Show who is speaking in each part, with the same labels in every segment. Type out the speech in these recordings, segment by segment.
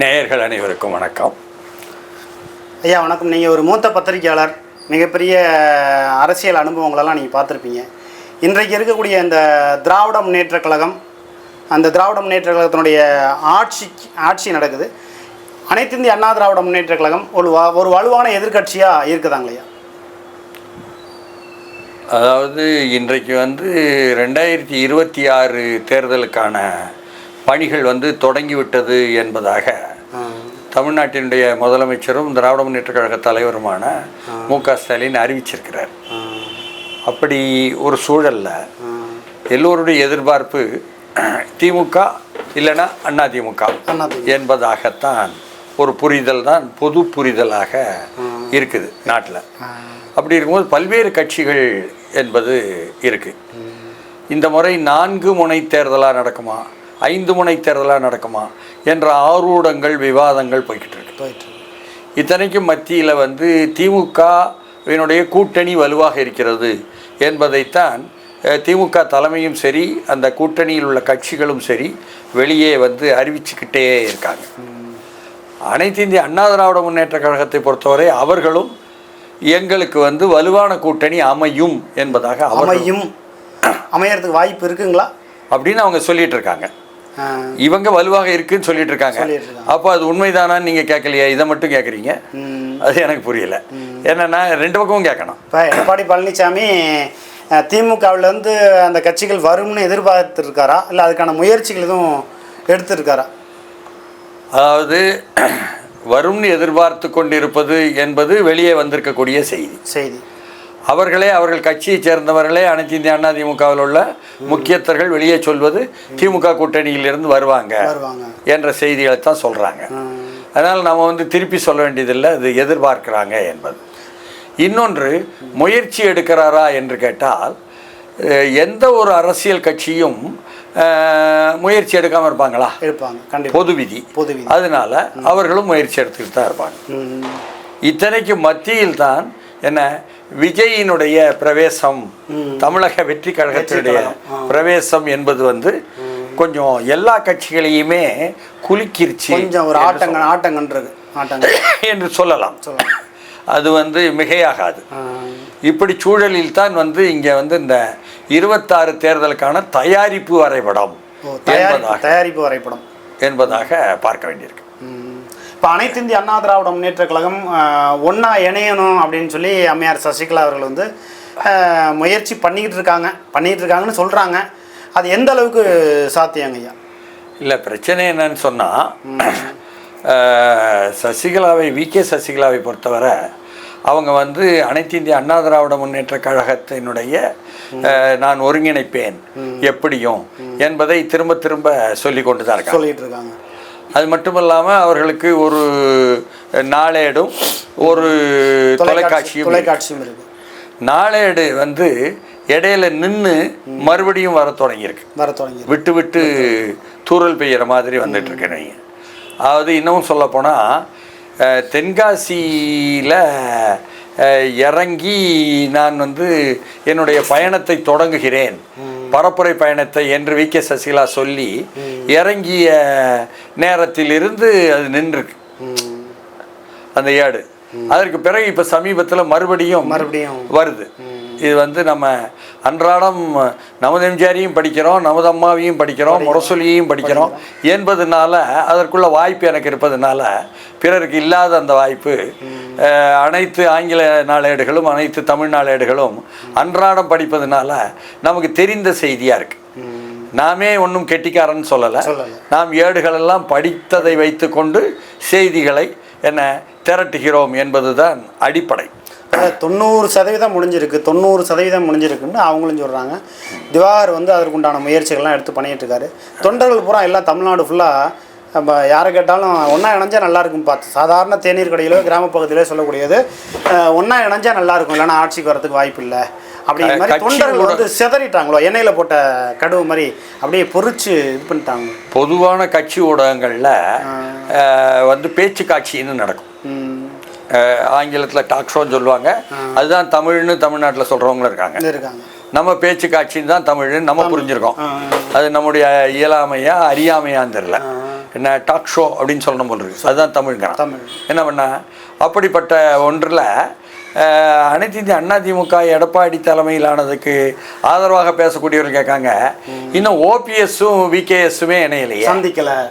Speaker 1: நேயர்கள் அனைவருக்கும் வணக்கம்.
Speaker 2: ஐயா வணக்கம். நீங்கள் ஒரு மூத்த பத்திரிகையாளர் மிகப்பெரிய அரசியல் அனுபவங்களெல்லாம் நீங்கள் பார்த்துருப்பீங்க. இன்றைக்கு இருக்கக்கூடிய இந்த திராவிட முன்னேற்ற கழகம் அந்த திராவிட முன்னேற்ற கழகத்தினுடைய ஆட்சி ஆட்சி நடக்குது. அனைத்து இந்திய அண்ணா திராவிட முன்னேற்ற கழகம் ஒரு ஒரு வலுவான எதிர்க்கட்சியாக இருக்குதாங்களையா
Speaker 1: அதாவது இன்றைக்கு வந்து ரெண்டாயிரத்தி இருபத்தி ஆறு தேர்தலுக்கான பணிகள் வந்து தொடங்கிவிட்டது என்பதாக தமிழ்நாட்டினுடைய முதலமைச்சரும் திராவிட முன்னேற்ற கழக தலைவருமான மு க ஸ்டாலின் அறிவிச்சிருக்கிறார். அப்படி ஒரு சூழல்ல எல்லோருடைய எதிர்பார்ப்பு திமுக இல்லைன்னா அண்ணா திமுக. என்பதாகத்தான் ஒரு புரிதல் தான் பொது புரிதலாக இருக்குது நாட்டில். அப்படி இருக்கும்போது பல்வேறு கட்சிகள் என்பது இருக்கு. இந்த முறை நான்கு முனை தேர்தலாக நடக்குமா? ஐந்து முனை தேர்தலாக நடக்குமா என்ற ஆரூடங்கள் விவாதங்கள் போய்கிட்டு இருக்கு.
Speaker 2: போயிட்டு
Speaker 1: இத்தனைக்கும் மத்தியில் வந்து திமுகவினுடைய கூட்டணி வலுவாக இருக்கிறது என்பதைத்தான் திமுக தலைமையும் சரி அந்த கூட்டணியில் உள்ள கட்சிகளும் சரி வெளியே வந்து அறிவிச்சுக்கிட்டே இருக்காங்க. அனைத்து இந்திய அண்ணா திராவிட முன்னேற்ற கழகத்தை பொறுத்தவரை அவர்களும் எங்களுக்கு வந்து வலுவான கூட்டணி அமையும் என்பதாக
Speaker 2: அமையும். அமையறதுக்கு வாய்ப்பு இருக்குங்களா?
Speaker 1: அப்படின்னு அவங்க சொல்லிட்டு இருக்காங்க. இவங்க வலுவாக இருக்குன்னு சொல்லிட்டு இருக்காங்க. அப்போ அது உண்மைதானான்னு நீங்கள் கேட்கலையா? இதை மட்டும் கேட்குறீங்க. அது எனக்கு புரியல. என்னன்னா ரெண்டு பக்கமும் கேட்கணும்.
Speaker 2: இப்போ எடப்பாடி பழனிசாமி அஹ், திமுகவுல இருந்து அந்த கட்சிகள் வரும்னு எதிர்பார்த்துருக்காரா? இல்லை அதுக்கான முயற்சிகள் எதுவும் எடுத்திருக்காரா?
Speaker 1: அதாவது வரும்னு எதிர்பார்த்து கொண்டிருப்பது என்பது வெளியே வந்திருக்கக்கூடிய செய்தி.
Speaker 2: செய்தி.
Speaker 1: அவர்களே அவர்கள் கட்சியைச் சேர்ந்தவர்களே அனைத்து இந்திய அண்ணா திமுகவில் உள்ள முக்கியஸ்தர்கள் வெளியே சொல்வது திமுக கூட்டணியிலிருந்து வருவாங்க என்ற செய்திகளை தான் சொல்கிறாங்க. அதனால் நம்ம வந்து திருப்பி சொல்ல வேண்டியதில்லை அது எதிர்பார்க்கிறாங்க என்பது. இன்னொன்று முயற்சி எடுக்கிறாரா என்று கேட்டால் எந்த ஒரு அரசியல் கட்சியும் முயற்சி எடுக்காமல் இருப்பாங்களா?
Speaker 2: இருப்பாங்க
Speaker 1: பொது விதி
Speaker 2: பொது
Speaker 1: அதனால அவர்களும் முயற்சி எடுத்துக்கிட்டு தான் இருப்பாங்க. இத்தனைக்கு மத்தியில் தான் என்ன? விஜயினுடைய பிரவேசம் தமிழக வெற்றி கழகத்தினுடைய பிரவேசம் என்பது வந்து கொஞ்சம் எல்லா கட்சிகளையுமே குலுக்கிருச்சு
Speaker 2: கொஞ்சம் ஒரு ஆட்டங்க ஆட்டங்கன்றது ஆட்டங்க.
Speaker 1: என்று சொல்லலாம். அது வந்து மிகையாகாது. இப்படி சூழலில் தான் வந்து இங்கே வந்து இந்த இருபத்தாறு தேர்தலுக்கான தயாரிப்பு வரைபடம்
Speaker 2: தயாரிப்பு வரைபடம்.
Speaker 1: என்பதாக பார்க்க வேண்டியிருக்கு.
Speaker 2: இப்போ அனைத்து இந்திய அண்ணா திராவிட முன்னேற்ற கழகம் ஒன்றா இணையணும் அப்படின்னு சொல்லி அம்மையார் சசிகலா அவர்கள் வந்து முயற்சி பண்ணிக்கிட்டு இருக்காங்க. பண்ணிக்கிட்டு இருக்காங்கன்னு சொல்கிறாங்க அது எந்த அளவுக்கு சாத்தியங்க ஐயா?
Speaker 1: இல்லை பிரச்சனை என்னன்னு சொன்னால் சசிகலாவை வி. கே. சசிகலாவை பொறுத்தவரை அவங்க வந்து அனைத்து இந்திய அண்ணா திராவிட முன்னேற்ற கழகத்தினுடைய நான் ஒருங்கிணைப்பேன். எப்படியும் என்பதை திரும்ப திரும்ப சொல்லி கொண்டு தான் இருக்காங்க.
Speaker 2: சொல்லிட்டு இருக்காங்க.
Speaker 1: அது மட்டும் இல்லாமல் அவர்களுக்கு ஒரு நாளேடும் ஒரு தொலைக்காட்சியும்.
Speaker 2: தொலைக்காட்சியும் இருக்கு.
Speaker 1: நாளேடு வந்து இடையில நின்று மறுபடியும் வர தொடங்கியிருக்கு.
Speaker 2: வர தொடங்கி
Speaker 1: விட்டு விட்டு தூறல் பெய்கிற மாதிரி வந்துட்டு இருக்கிறீங்க அதாவது இன்னமும் சொல்லப்போனால் தென்காசியில் இறங்கி நான் வந்து என்னுடைய பயணத்தை தொடங்குகிறேன். பரப்புரை பயணத்தை என்று வி கே சசிகலா சொல்லி இறங்கிய நேரத்திலிருந்து அது நின்றுருக்கு. அந்த ஏடு. அதற்கு பிறகு இப்போ சமீபத்தில் மறுபடியும்
Speaker 2: மறுபடியும்
Speaker 1: வருது. இது வந்து நம்ம அன்றாடம் நமது எம்ஜிஆரையும் படிக்கிறோம் நமது அம்மாவையும் படிக்கிறோம். முரசொலியையும் படிக்கிறோம். என்பதனால அதற்குள்ள வாய்ப்பு எனக்கு இருப்பதனால பிறருக்கு இல்லாத அந்த வாய்ப்பு அனைத்து ஆங்கில நாளேடுகளும் அனைத்து தமிழ் நாளேடுகளும் அன்றாடம் படிப்பதனால நமக்கு தெரிந்த செய்தியாக இருக்கு. நாமே ஒன்றும் கெட்டிக்காரன்னு சொல்லலை. நாம் ஏடுகளெல்லாம் படித்ததை வைத்துக்கொண்டு செய்திகளை என்ன திரட்டுகிறோம் என்பதுதான் அடிப்படை.
Speaker 2: தொண்ணூறு சதவீதம் முடிஞ்சிருக்கு. தொண்ணூறு சதவீதம் முடிஞ்சிருக்குன்னு அவங்களும் சொல்கிறாங்க திவாகர் வந்து அதற்குண்டான முயற்சிகள்லாம் எடுத்து பண்ணிட்டு இருக்காரு தொண்டர்கள் பூரா எல்லாம் தமிழ்நாடு ஃபுல்லாக நம்ம யாரை கேட்டாலும் ஒன்றா இணைஞ்சா நல்லா இருக்கும் பார்த்து. சாதாரண தேநீர் கடையிலோ கிராம பகுதியிலோ சொல்லக்கூடியது ஒண்ணா இணைஞ்சா நல்லா இருக்கும். இல்லைன்னா ஆட்சிக்கு வரதுக்கு வாய்ப்பு இல்லை. அப்படிங்கிற மாதிரி தொண்டர்கள் வந்து சிதறிட்டாங்களோ எண்ணெயில் போட்ட கடுவு மாதிரி அப்படியே பொறிச்சு இது பண்ணிட்டாங்க.
Speaker 1: பொதுவான கட்சி ஊடகங்களில் வந்து பேச்சு காட்சின்னு நடக்கும். ஆங்கிலத்தில் டாக் ஷோன்னு சொல்லுவாங்க. அதுதான் தமிழ்னு தமிழ்நாட்டில் சொல்கிறவங்களும் இருக்காங்க. நம்ம பேச்சு காட்சின்னு தான் தமிழ்னு நம்ம புரிஞ்சிருக்கோம். அது நம்முடைய இயலாமையா அறியாமையான்னு தெரில என்ன டாக் ஷோ அப்படின்னு சொல்லணும் போல் இருக்கு. அதுதான் தமிழ்ங்கிறான்.
Speaker 2: தமிழ்.
Speaker 1: என்ன பண்ணா அப்படிப்பட்ட ஒன்றில் அனைத்து இந்திய அதிமுக எடப்பாடி தலைமையிலானதுக்கு ஆதரவாக பேசக்கூடியவர்கள் கேட்காங்க. இன்னும் ஓபிஎஸும் விகேஎஸுமே இணையலையே.
Speaker 2: சந்திக்கல.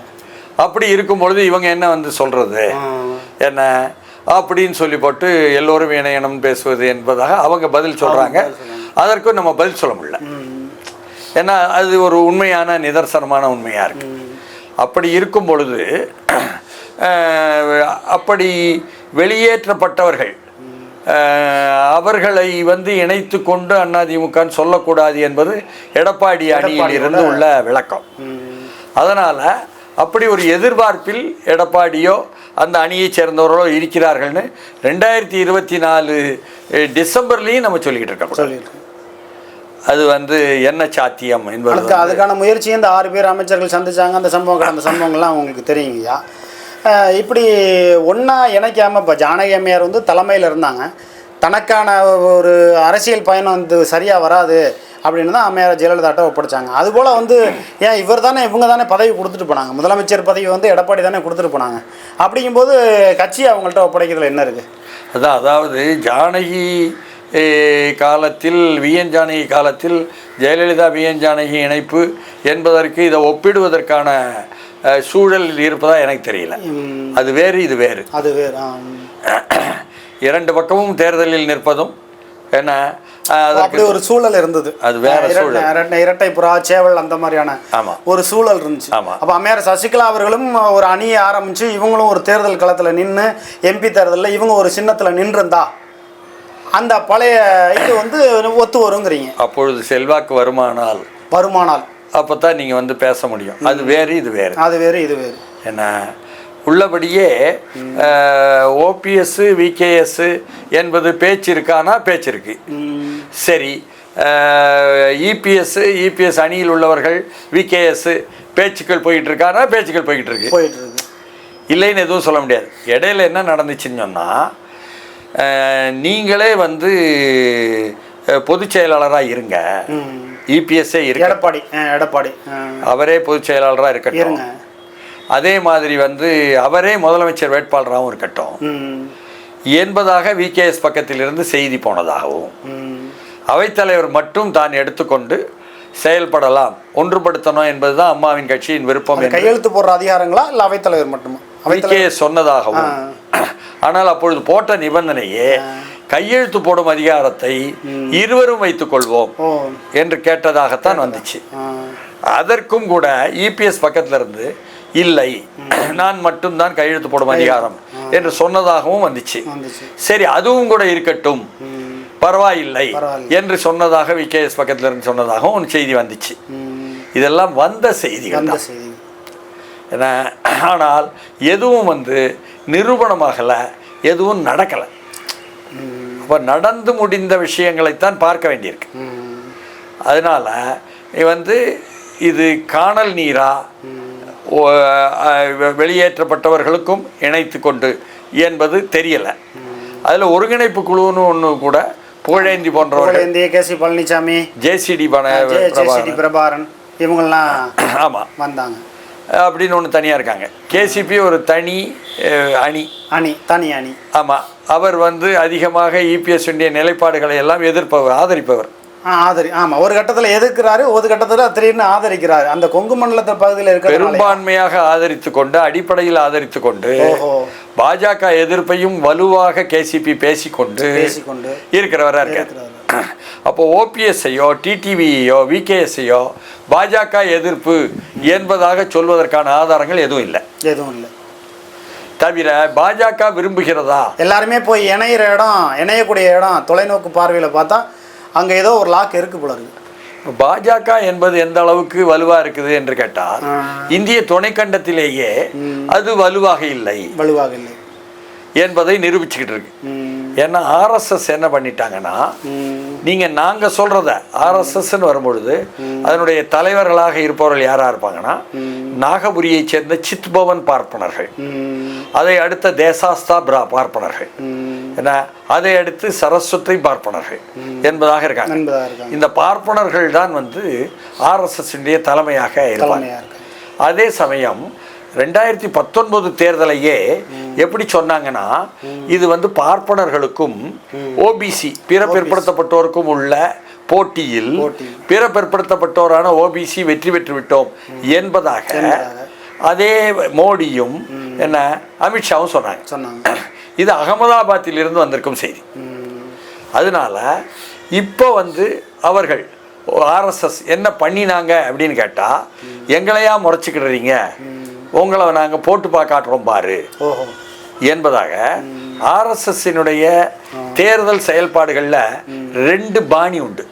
Speaker 1: அப்படி இருக்கும் பொழுது இவங்க என்ன வந்து சொல்றது?
Speaker 2: ம்.
Speaker 1: என்ன? அப்படின்னு சொல்லி போட்டு எல்லோரும் இணையணும் பேசுவது என்பதாக அவங்க பதில் சொல்றாங்க. அதற்கும் நம்ம பதில் சொல்ல முடியல. ஏன்னா அது ஒரு உண்மையான நிதர்சனமான உண்மையாக இருக்கு. அப்படி இருக்கும் பொழுது அப்படி வெளியேற்றப்பட்டவர்கள் அவர்களை வந்து இணைத்து கொண்டு அதிமுகன்னு சொல்லக்கூடாது என்பது எடப்பாடி அணியில் இருந்து உள்ள விளக்கம். அதனால் அப்படி ஒரு எதிர்பார்ப்பில் எடப்பாடியோ அந்த அணியைச் சேர்ந்தவர்களோ இருக்கிறார்கள்னு ரெண்டாயிரத்தி இருபத்தி நாலு டிசம்பர்லேயும் நம்ம சொல்லிக்கிட்டு இருக்கோம்.
Speaker 2: சொல்லியிருக்கேன்
Speaker 1: அது வந்து என்ன சாத்தியம் என்பது
Speaker 2: அதுக்கு அதுக்கான முயற்சியும் இந்த ஆறு பேர் அமைச்சர்கள் சந்திச்சாங்க. அந்த சம்பவம் அந்த சம்பவங்கள்லாம் உங்களுக்கு தெரியுங்கய்யா. இப்படி ஒன்றா இணைக்காமல் இப்போ ஜானகி அம்மையார் வந்து தலைமையில் இருந்தாங்க. தனக்கான ஒரு அரசியல் பயணம் வந்து சரியாக வராது. அப்படின்னு தான் அம்மையார் ஜெயலலிதாட்ட ஒப்படைச்சாங்க. அதுபோல் வந்து ஏன் இவர் தானே இவங்க தானே பதவி கொடுத்துட்டு போனாங்க. முதலமைச்சர் பதவி வந்து எடப்பாடி தானே கொடுத்துட்டு போனாங்க. அப்படிங்கும்போது கட்சி அவங்கள்ட்ட ஒப்படைக்கிறதுல என்ன இருக்குது
Speaker 1: அதான் அதாவது ஜானகி காலத்தில் விஎன் ஜானகி காலத்தில் ஜெயலலிதா விஎன் ஜானகி இணைப்பு என்பதற்கு இதை ஒப்பிடுவதற்கான அஹ், சூழல் இருப்பதா எனக்கு தெரியல. அது வேறு இது வேறு.
Speaker 2: அது வேறு.
Speaker 1: இரண்டு பக்கமும் தேர்தலில் நிற்பதும். அதற்கு
Speaker 2: அப்படி ஒரு சூழல் இருந்தது.
Speaker 1: அது வேற சூழல்.
Speaker 2: இரட்டை புறா சேவல் அந்த மாதிரியான ஒரு சூழல் இருந்துச்சு. அப்போ அம்மையார் சசிகலா அவர்களும் ஒரு அணியை ஆரம்பிச்சு இவங்களும் ஒரு தேர்தல் களத்தில் நின்று எம்பி தேர்தலில் இவங்க ஒரு சின்னத்தில் நின்றுந்தா அந்த பழைய இது வந்து ஒத்து வருங்கிறீங்க.
Speaker 1: அப்பொழுது செல்வாக்கு வருமானால்
Speaker 2: வருமானால்.
Speaker 1: அப்போ தான் நீங்கள் வந்து பேச முடியும். அது வேறு இது வேறு.
Speaker 2: அது வேறு இது வேறு.
Speaker 1: என்ன? உள்ளபடியே ஓபிஎஸ் விகேஎஸ் என்பது பேச்சு இருக்கானா பேச்சு இருக்கு. சரி. இபிஎஸ் இபிஎஸ் அணியில் உள்ளவர்கள் விகேஎஸ் பேச்சுக்கள் போயிட்டு இருக்கானா பேச்சுக்கள் போய்கிட்டு இருக்கு.
Speaker 2: போயிட்டு இருக்கு.
Speaker 1: இல்லைன்னு எதுவும் சொல்ல முடியாது. இடையில என்ன நடந்துச்சுன்னு சொன்னால் நீங்களே வந்து பொதுச் செயலாளராக இருங்க. இபிஎஸ்ஸே இருக்க.
Speaker 2: எடப்பாடி எடப்பாடி
Speaker 1: அவரே பொதுச் செயலாளராக இருக்கட்டும். அதே மாதிரி வந்து அவரே முதலமைச்சர் வேட்பாளராகவும் இருக்கட்டும். என்பதாக விகேஎஸ் பக்கத்திலிருந்து செய்தி போனதாகவும். அவைத்தலைவர் மட்டும் தான் எடுத்துக்கொண்டு செயல்படலாம் ஒன்றுபடுத்தணும் என்பதுதான் அம்மாவின் கட்சியின் விருப்பம்
Speaker 2: கையெழுத்து போடுற அதிகாரங்களா இல்லை அவைத்தலைவர் மட்டுமா?
Speaker 1: விகேஎஸ் சொன்னதாகவும். ஆனால் அப்பொழுது போட்ட நிபந்தனையே கையெழுத்து போடும் அதிகாரத்தை இருவரும் வைத்துக் கொள்வோம் என்று கேட்டதாகத்தான் வந்துச்சு. அதற்கும் கூட இபிஎஸ் பக்கத்துல இருந்து இல்லை. நான் மட்டும்தான் கையெழுத்து போடும் அதிகாரம் என்று சொன்னதாகவும் வந்துச்சு. சரி அதுவும் கூட இருக்கட்டும். பரவாயில்லை. என்று சொன்னதாக விகேஎஸ் பக்கத்துல இருந்து சொன்னதாகவும் ஒரு செய்தி வந்துச்சு. இதெல்லாம் வந்த செய்திகள் என்ன ஆனால் எதுவும் வந்து நிரூபணமாகலை எதுவும் நடக்கலை. அப்போ நடந்து முடிந்த விஷயங்களைத்தான் பார்க்க வேண்டியிருக்கு. அதனால் வந்து இது காணல் நீரா? வெளியேற்றப்பட்டவர்களுக்கும் இணைத்து கொண்டு என்பது தெரியலை. அதில் ஒருங்கிணைப்பு குழுன்னு ஒன்று கூட புகழேந்தி போன்றவர்கள்.
Speaker 2: இந்திய K C Palaniswami
Speaker 1: J C D
Speaker 2: J C D Prabhakaran. இவங்கெல்லாம்
Speaker 1: ஆமாம்
Speaker 2: வந்தாங்க.
Speaker 1: அப்படின்னு ஒன்று தனியாக இருக்காங்க. கேசிபி ஒரு தனி அணி.
Speaker 2: அணி தனி அணி.
Speaker 1: ஆமாம் அவர் வந்து அதிகமாக இபிஎஸ் உடைய நிலைப்பாடுகளை எல்லாம் எதிர்ப்பவர் ஆதரிப்பவர்.
Speaker 2: ஆதரி ஆமாம் ஒரு கட்டத்தில் எதிர்க்கிறாரு ஒரு கட்டத்தில் திடீர்னு ஆதரிக்கிறாரு. அந்த கொங்கு மண்டலத்து பகுதியில் இருக்கிறதுனால
Speaker 1: பெரும்பான்மையாக ஆதரித்து கொண்டு அடிப்படையில் ஆதரித்து கொண்டு பாஜக எதிர்ப்பையும் வலுவாக கேசிபி பேசிக்கொண்டு
Speaker 2: பேசிக்கொண்டு
Speaker 1: இருக்கிறவரா இருக்கார் அப்போ ஓபிஎஸ்ஐயோ டிடிவியோ விகேஎஸ்ஐயோ பாஜக எதிர்ப்பு என்பதாக சொல்வதற்கான ஆதாரங்கள் எதுவும் இல்லை.
Speaker 2: எதுவும் இல்லை.
Speaker 1: தவிர பாஜக விரும்புகிறதா?
Speaker 2: எல்லாருமே போய் இணையிற இடம் இணையக்கூடிய இடம் தொலைநோக்கு பார்வையில் பார்த்தா அங்கே ஏதோ ஒரு லாக் இருக்கு போல இருக்கு.
Speaker 1: பாஜக என்பது எந்த அளவுக்கு வலுவா இருக்குது என்று கேட்டால் இந்திய துணைக்கண்டத்திலேயே அது வலுவாக இல்லை.
Speaker 2: வலுவாக இல்லை.
Speaker 1: என்பதை நிரூபிச்சுக்கிட்டு இருக்கு. ஏன்னா ஆர்எஸ்எஸ் என்ன பண்ணிட்டாங்கன்னா நீங்க நாங்க சொல்றத ஆர்எஸ்எஸ்ன்னு வரும்பொழுது அதனுடைய தலைவர்களாக இருப்பவர்கள் யாரா இருப்பாங்கன்னா நாகபுரியைச் சேர்ந்த சித்பவன் பார்ப்பனர்கள். அதை அடுத்த தேசாஸ்தா பிரா பார்ப்பனர்கள். என்ன அதை அடுத்து சரஸ்வதி பார்ப்பனர்கள் என்பதாக இருக்காங்க. இந்த பார்ப்பனர்கள் தான் வந்து ஆர்எஸ்எஸ் தலைமையாக இருப்பாங்க. அதே சமயம் ரெண்டாயிரத்தி பத்தொன்பது தேர்தலையே எப்படி சொன்னாங்கன்னா இது வந்து பார்ப்பனர்களுக்கும் ஓபிசி பிற பிற்படுத்தப்பட்டோருக்கும் உள்ள போட்டியில்
Speaker 2: போட்டி.
Speaker 1: பிற பிற்படுத்தப்பட்டோரான ஓபிசி வெற்றி பெற்று விட்டோம் என்பதாக
Speaker 2: என்பதாக.
Speaker 1: அதே மோடியும் என்ன அமித்ஷாவும் சொன்னாங்க.
Speaker 2: சொன்னாங்க.
Speaker 1: இது அகமதாபாத்தில் இருந்து வந்திருக்கும் செய்தி. அதனால இப்போ வந்து அவர்கள் ஆர்எஸ்எஸ் என்ன பண்ணினாங்க அப்படின்னு கேட்டால் எங்களையா முறைச்சிக்கிடுறீங்க? உங்களை நாங்கள் போட்டு பா காட்டுறோம் பாரு.
Speaker 2: ஓஹோ.
Speaker 1: என்பதாக ஆர்எஸ்எஸ்ஸினுடைய தேர்தல் செயல்பாடுகளில் ரெண்டு பாணி உண்டு.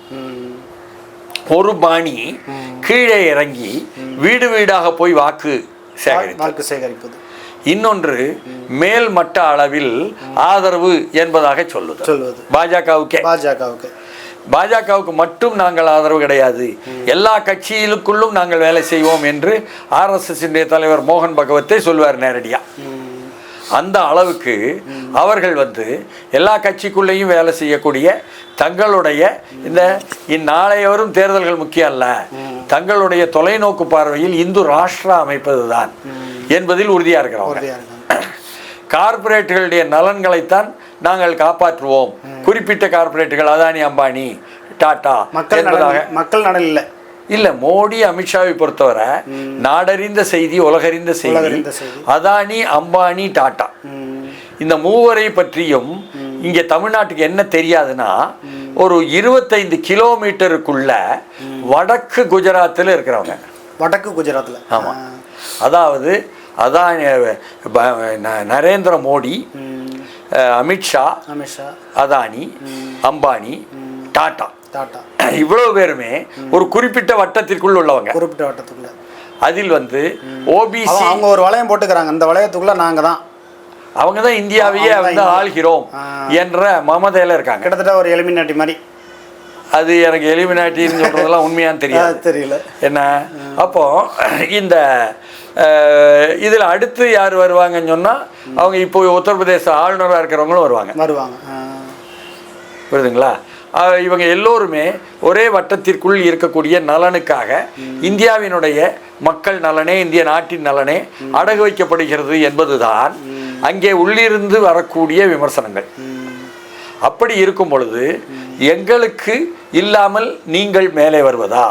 Speaker 1: ஒரு பாணி கீழே இறங்கி வீடு வீடாக போய் வாக்கு சேகரித்து
Speaker 2: வாக்கு சேகரிப்பது.
Speaker 1: இன்னொன்று மேல் மட்ட அளவில் ஆதரவு என்பதாக சொல்லுது
Speaker 2: சொல்வது.
Speaker 1: பாஜகவுக்கே.
Speaker 2: பாஜகவுக்கு.
Speaker 1: பாஜகவுக்கு மட்டும் நாங்கள் ஆதரவு கிடையாது. எல்லா கட்சிகளுக்குள்ளும் நாங்கள் வேலை செய்வோம் என்று ஆர்எஸ்எஸ் தலைவர் மோகன் பகவத்தே சொல்வார் நேரடியா. அந்த அளவுக்கு அவர்கள் வந்து எல்லா கட்சிக்குள்ளேயும் வேலை செய்யக்கூடிய தங்களுடைய இந்த இந்நாளைய வரும் தேர்தல்கள் முக்கியம் அல்ல. தங்களுடைய தொலைநோக்கு பார்வையில் இந்து ராஷ்டிரா அமைப்பதுதான். என்பதில் உறுதியா இருக்கிறவங்க.
Speaker 2: உறுதியாக இருக்காங்க
Speaker 1: கார்ப்பரேட்டுகளுடைய நலன்களைத்தான் நாங்கள் காப்பாற்றுவோம். குறிப்பிட்ட கார்ப்பரேட்டுகள் அதானி அம்பானி டாடா என்பதாக
Speaker 2: மக்கள் நலன் இல்லை.
Speaker 1: இல்ல மோடி அமித்ஷாவை பொறுத்தவரை நாடறிந்த செய்தி உலகறிந்த செய்தி. அதானி அம்பானி டாடா.
Speaker 2: ம்.
Speaker 1: இந்த மூவரை பற்றியும் இங்க தமிழ்நாட்டுக்கு என்ன தெரியாதுன்னா ஒரு இருபத்தைந்து கிலோமீட்டருக்குள்ள வடக்கு குஜராத்தில் இருக்கிறவங்க.
Speaker 2: வடக்கு குஜராத்தில்
Speaker 1: ஆமா. அதாவது அதானி நரேந்திர மோடி அமித்ஷா
Speaker 2: அமித்ஷா
Speaker 1: அதானி அம்பானி டாடா
Speaker 2: டாட்டா.
Speaker 1: இவ்வளவு பேருமே ஒரு குறிப்பிட்ட வட்டத்திற்குள் உள்ளவங்க.
Speaker 2: குறிப்பிட்ட வட்டத்துக்குள்ள.
Speaker 1: அதில் வந்து ஓபிசி
Speaker 2: அவ- அவங்க ஒரு வளையம் போட்டுக்கிறாங்க. இந்த வளையத்துக்குள்ள நாங்க தான்.
Speaker 1: அவங்க தான் இந்தியாவையே வந்து. ஆள்கிறோம். என்ற மமதையில இருக்காங்க.
Speaker 2: கிட்டத்தட்ட ஒரு எலிமினாட்டி மாதிரி.
Speaker 1: அது எனக்கு எலிமினாட்டின்னு சொல்றதெல்லாம் உண்மையான்னு தெரியாது.
Speaker 2: தெரியல.
Speaker 1: என்ன? அப்போ இந்த இதுல அடுத்து யார் வருவாங்கன்னு சொன்னா அவங்க இப்போ உத்தரப்பிரதேச ஆளுநராக இருக்கிறவங்களும் வருவாங்க.
Speaker 2: வருவாங்க.
Speaker 1: புரியுதுங்களா? இவங்க எல்லோருமே ஒரே வட்டத்திற்குள் இருக்கக்கூடிய நலனுக்காக இந்தியாவினுடைய மக்கள் நலனே இந்திய நாட்டின் நலனே அடகு வைக்கப்படுகிறது என்பதுதான் அங்கே உள்ளிருந்து வரக்கூடிய விமர்சனங்கள். அப்படி இருக்கும் பொழுது எங்களுக்கு இல்லாமல் நீங்கள் மேலே வருவதா.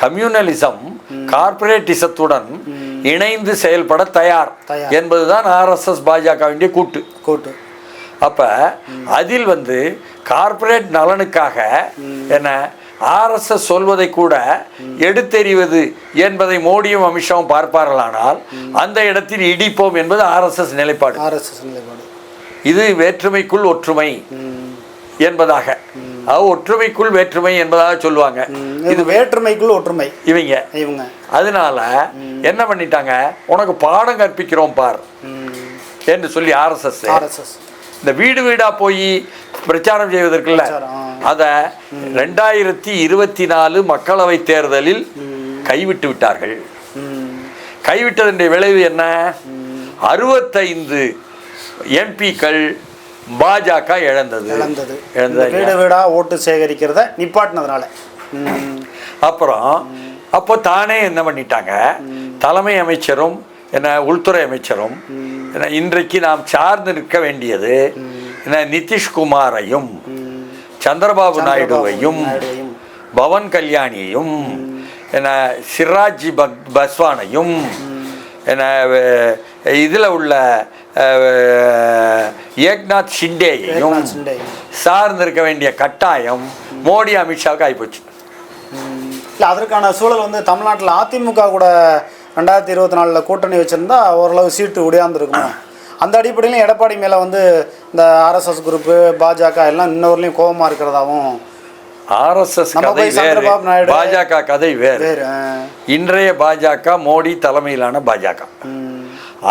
Speaker 1: கம்யூனலிசம் கார்ப்பரேட்டிசத்துடன் இணைந்து செயல்பட தயார். என்பதுதான் ஆர்எஸ்எஸ் பாஜகவினுடைய கூட்டு.
Speaker 2: கூட்டு.
Speaker 1: அப்ப அதில் வந்து கார்ப்பரேட் நலனுக்காக என்ன ஆர்எஸ்எஸ் சொல்வதை கூட எடுத்தெறிவது என்பதை மோடியும் அமித்ஷாவும் பார்ப்பார்களானால் அந்த இடத்தில் இடிப்போம் என்பது ஆர்எஸ்எஸ் நிலைப்பாடு.
Speaker 2: ஆர்எஸ்எஸ் நிலைப்பாடு.
Speaker 1: இது வேற்றுமைக்குள் ஒற்றுமை. என்பதாக. ஒற்றுமைக்குள் வேற்றுமை என்பதாக சொல்லுவாங்க.
Speaker 2: இது வேற்றுமைக்குள் ஒற்றுமை.
Speaker 1: இவங்க.
Speaker 2: இவங்க.
Speaker 1: அதனால என்ன பண்ணிட்டாங்க? உனக்கு பாடம் கற்பிக்கிறோம் பார். என்று சொல்லி ஆர்எஸ்எஸ்.
Speaker 2: ஆர்எஸ்எஸ்.
Speaker 1: இந்த வீடு வீடா போய் பிரச்சாரம்
Speaker 2: பிரச்சாரம்,
Speaker 1: அத ரெண்டாயிரத்தி இருபத்தி நாலு மக்களவை தேர்தலில் கைவிட்டு விட்டார்கள். கைவிட்டதனுடைய விளைவு என்ன? அறுபத்தைந்து எம்பிக்கள் பாஜக இழந்தது
Speaker 2: இழந்தது
Speaker 1: இழந்தது
Speaker 2: வீடு வீடா ஓட்டு சேகரிக்கிறத நிப்பாட்டினதுனால.
Speaker 1: அப்புறம் அப்போ தானே என்ன பண்ணிட்டாங்க தலைமை அமைச்சரும் என்ன உள்துறை அமைச்சரும் என்ன இன்றைக்கு நாம் சார்ந்து நிற்க வேண்டியது என்ன நிதிஷ்குமாரையும். சந்திரபாபு நாயுடுவையும். பவன் கல்யாணியையும் என்ன சிராஜி பக் பஸ்வானையும் என்ன இதில் உள்ள ஏக்நாத் ஷிண்டேயையும். சார்ந்திருக்க வேண்டிய கட்டாயம் மோடி அமித்ஷாவுக்கு ஆகிப்போச்சு.
Speaker 2: இல்ல அதற்கான சூழல் வந்து தமிழ்நாட்டில் அதிமுக கூட ரெண்டாயிரத்தி இருபத்தி நாலில் கூட்டணி வச்சிருந்தா ஓரளவு சீட்டு உடையாந்துருக்கும் அந்த அடிப்படையிலும் எடப்பாடி மேலே வந்து இந்த ஆர்எஸ்எஸ் குரூப்பு பாஜக எல்லாம் இன்னொருலையும் கோபமாக இருக்கிறதாவும்
Speaker 1: ஆர்எஸ்எஸ் கதை வேறு பாஜக கதை வேறு. இன்றைய பாஜக மோடி தலைமையிலான பாஜக.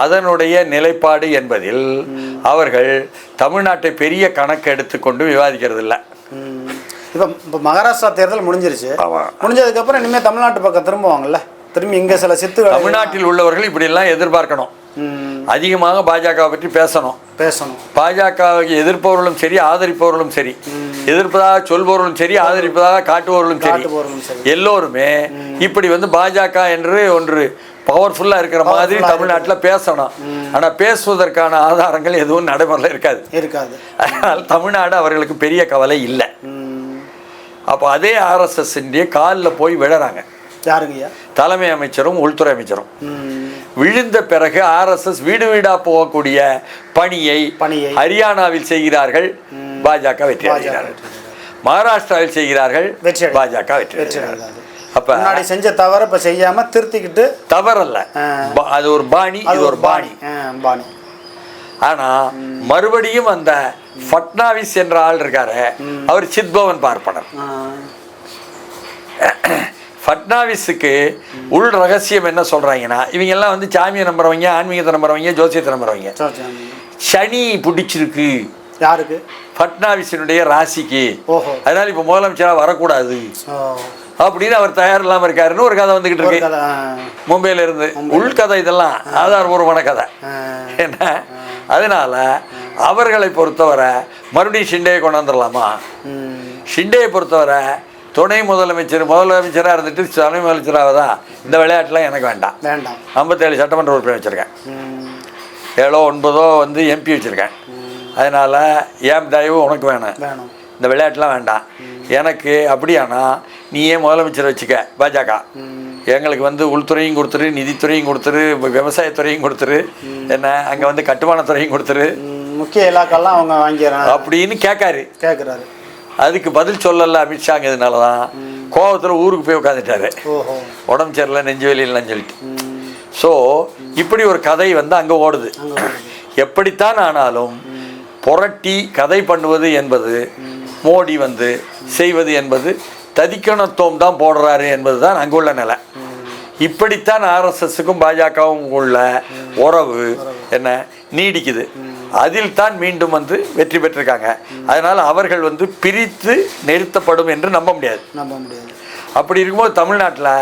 Speaker 1: அதனுடைய நிலைப்பாடு என்பதில் அவர்கள் தமிழ்நாட்டை பெரிய கணக்கு எடுத்துக்கொண்டு விவாதிக்கிறது இல்லை.
Speaker 2: இப்போ இப்போ மகாராஷ்டிரா தேர்தல் முடிஞ்சிருச்சு. முடிஞ்சதுக்கப்புறம் இனிமேல் தமிழ்நாட்டு பக்கம் திரும்புவாங்கல்ல? திரும்பி இங்கே சில சித்துகள்
Speaker 1: தமிழ்நாட்டில் உள்ளவர்கள் இப்படியெல்லாம் எதிர்பார்க்கணும். அதிகமாக பாஜக பற்றி பேசணும்.
Speaker 2: பேசணும்.
Speaker 1: பாஜகவுக்கு எதிர்ப்பவர்களும் சரி ஆதரிப்பவர்களும் சரி. எதிர்ப்பதாக சொல்பவர்களும் சரி ஆதரிப்பதாக காட்டுபவர்களும் சரி. எல்லோருமே இப்படி வந்து பாஜக என்று ஒன்று பவர்ஃபுல்லாக இருக்கிற மாதிரி தமிழ்நாட்டில் பேசணும். ஆனால் பேசுவதற்கான ஆதாரங்கள் எதுவும் நடைமுறையில் இருக்காது.
Speaker 2: இருக்காது.
Speaker 1: அதனால் தமிழ்நாடு அவர்களுக்கு பெரிய கவலை இல்லை. அப்போ அதே ஆர்எஸ்எஸ்ஸிൻ്റെ காலில் போய் விழறாங்க.
Speaker 2: யாருங்கய்யா
Speaker 1: தலைமை அமைச்சரும் உள்துறை அமைச்சரும். விழுந்த பிறகு ஆர்எஸ்எஸ் வீடு வீடா போகக்கூடிய பணியை
Speaker 2: பணியை.
Speaker 1: ஹரியானாவில் செய்கிறார்கள். பாஜக வெற்றி அடைகிறார்கள். மகாராஷ்டிராவில் செய்கிறார்கள். பாஜக வெற்றி
Speaker 2: வெற்றி
Speaker 1: அடைகிறார்கள். அப்ப
Speaker 2: முன்னாடி செஞ்ச தவற இப்ப செய்யாம திருத்திக்கிட்டு
Speaker 1: தவறல்ல. அது ஒரு பாணி
Speaker 2: அது
Speaker 1: இது ஒரு பாணி.
Speaker 2: பாணி.
Speaker 1: ஆனா மறுபடியும் அந்த ஃபட்னாவிஸ் என்ற ஆள் இருக்காரு. அவர் சித்பவன் பார்ப்பனர். ஃபட்னாவிஸுக்கு உள் ரகசியம் என்ன சொல்றாங்கன்னா இவங்க எல்லாம் வந்து சாமியை நம்புறவங்க ஆன்மீகத்தை நம்புறவங்க ஜோசியத்தை நம்புறவங்க. சனி பிடிச்சிருக்கு.
Speaker 2: யாருக்கு?
Speaker 1: ஃபட்னாவிஸினுடைய ராசிக்கு. அதனால இப்போ முதலமைச்சராக வரக்கூடாது. அப்படின்னு அவர் தயார் இல்லாம இருக்காருன்னு ஒரு கதை வந்துகிட்டு
Speaker 2: ஒரு
Speaker 1: இருக்கு. மும்பையில இருந்து உள்கதை இதெல்லாம் ஆதாரபூர்வமான கதை. என்ன அதனால அவர்களை பொறுத்தவரை மறுபடியும் ஷிண்டேயை கொண்டு வந்துடலாமா. ஷிண்டேயை பொறுத்தவரை துணை முதலமைச்சர் முதலமைச்சராக இருந்துட்டு துணை முதலமைச்சராக இந்த விளையாட்டுலாம் எனக்கு வேண்டாம்.
Speaker 2: வேண்டாம்.
Speaker 1: ஐம்பத்தேழு சட்டமன்ற உறுப்பினர் வச்சுருக்கேன். ஏழோ ஒன்பதோ வந்து எம்பி வச்சுருக்கேன். அதனால் ஏன் தயவு உனக்கு வேணும்.
Speaker 2: வேணும்.
Speaker 1: இந்த விளையாட்டுலாம் வேண்டாம். எனக்கு அப்படியானா நீயே முதலமைச்சர் வச்சுக்க பாஜக. எங்களுக்கு வந்து உள்துறையும் கொடுத்துரு நிதித்துறையும் கொடுத்துரு விவசாயத்துறையும் கொடுத்துரு. என்ன அங்கே வந்து கட்டுமானத்துறையும் கொடுத்துரு.
Speaker 2: முக்கிய இலாக்கெல்லாம் அவங்க வாங்கிடுறாங்க.
Speaker 1: அப்படின்னு கேட்காரு.
Speaker 2: கேட்குறாரு.
Speaker 1: அதுக்கு பதில் சொல்லல அமித்ஷாங்கிறதுனால தான் கோவத்தில் ஊருக்கு போய் உட்காந்துட்டாரு உடம்பு சரியில்லை நெஞ்சு வெளியிலன்னு சொல்லிட்டு. ஸோ இப்படி ஒரு கதை வந்து அங்கே ஓடுது. எப்படித்தான் ஆனாலும் புரட்டி கதை பண்ணுவது என்பது மோடி வந்து செய்வது என்பது ததிக்கணத்துவம் தான் போடுறாரு என்பது தான் அங்குள்ள நிலை. இப்படித்தான் ஆர்எஸ்எஸ்க்கும் பாஜகவும் உள்ள உறவு என்ன? நீடிக்குது. அதில் தான் மீண்டும் வந்து வெற்றி பெற்றிருக்காங்க. அதனால் அவர்கள் வந்து பிரித்து நிறுத்தப்படும் என்று நம்ப முடியாது.
Speaker 2: நம்ப முடியாது.
Speaker 1: அப்படி இருக்கும்போது தமிழ்நாட்டில்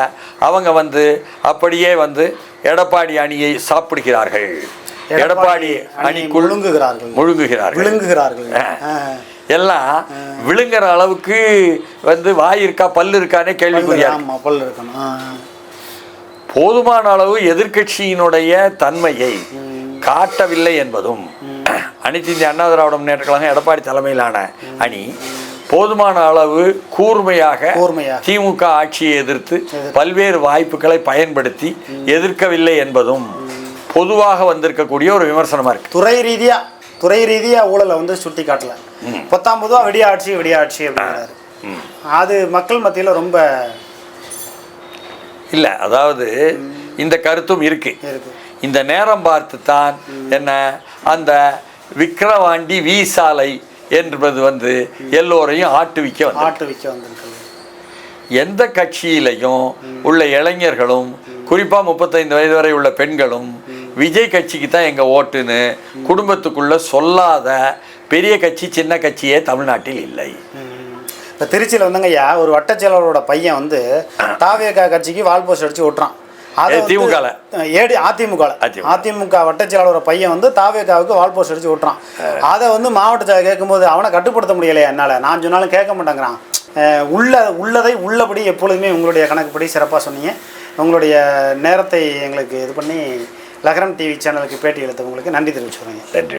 Speaker 1: அவங்க வந்து அப்படியே வந்து எடப்பாடி அணியை சாப்பிடுகிறார்கள். எடப்பாடி அணிக்குள்
Speaker 2: முழுங்குகிறார்கள்.
Speaker 1: முழுங்குகிறார்கள். எல்லாம் விழுங்குற அளவுக்கு வந்து வாய் இருக்கா பல்லு இருக்கானே கேள்விக்குரியா
Speaker 2: பல் இருக்கணும்.
Speaker 1: போதுமான அளவு எதிர்க்கட்சியினுடைய தன்மையை காட்டவில்லை என்பதும் அனைத்து இந்திய அண்ணா திராவிட முன்னேற்ற கழகம் எடப்பாடி தலைமையிலான அணி போதுமான அளவு கூர்மையாக
Speaker 2: கூர்மையாக.
Speaker 1: திமுக ஆட்சியை எதிர்த்து பல்வேறு வாய்ப்புகளை பயன்படுத்தி எதிர்க்கவில்லை என்பதும் பொதுவாக வந்திருக்கக்கூடிய ஒரு விமர்சனமா இருக்கு.
Speaker 2: துறை ரீதியா துறை ரீதியா ஊழலை வந்து சுட்டி காட்டல பத்தாம் பொதுவா வெடியாட்சி வெடியாட்சி அப்படிங்கிறாரு. அது மக்கள் மத்தியில ரொம்ப
Speaker 1: இல்ல அதாவது இந்த கருத்தும் இருக்கு. இந்த நேரம் பார்த்து தான் என்ன அந்த விக்கிரவாண்டி வி சாலை என்பது வந்து எல்லோரையும் ஆட்டுவிக்க வந்து
Speaker 2: ஆட்டு விக்க வந்திருக்கு.
Speaker 1: எந்த கட்சியிலையும் உள்ள இளைஞர்களும் குறிப்பா முப்பத்தைந்து வயது வரை உள்ள பெண்களும் விஜய் கட்சிக்கு தான் எங்க ஓட்டுன்னு குடும்பத்துக்குள்ள சொல்லாத பெரிய கட்சி சின்ன கட்சியே தமிழ்நாட்டில் இல்லை.
Speaker 2: இப்போ திருச்சியில் வந்துங்க ஐயா ஒரு வட்டச்செயலரோட பையன் வந்து தாவேகா கட்சிக்கு வால் போஸ்ட் அடிச்சு ஓட்டுறான்.
Speaker 1: திமுகல.
Speaker 2: ஏடி அதிமுக
Speaker 1: அதிமுக.
Speaker 2: வட்டச்செயலாளரோட பையன் வந்து தாவேகாவுக்கு வால் போஸ்ட் அடிச்சு ஓட்டுறான். அதை வந்து மாவட்ட கேட்கும்போது அவனை கட்டுப்படுத்த முடியலையா என்னால்? நான் சொன்னாலும் கேட்க மாட்டேங்கிறான். உள்ள உள்ளதை உள்ளபடி எப்பொழுதுமே உங்களுடைய கணக்குப்படி சிறப்பாக சொன்னீங்க. உங்களுடைய நேரத்தை எங்களுக்கு இது பண்ணி லகரம் டிவி சேனலுக்கு பேட்டி எடுத்தவங்களுக்கு நன்றி தெரிவிச்சுக்கிறேங்க.
Speaker 1: நன்றி.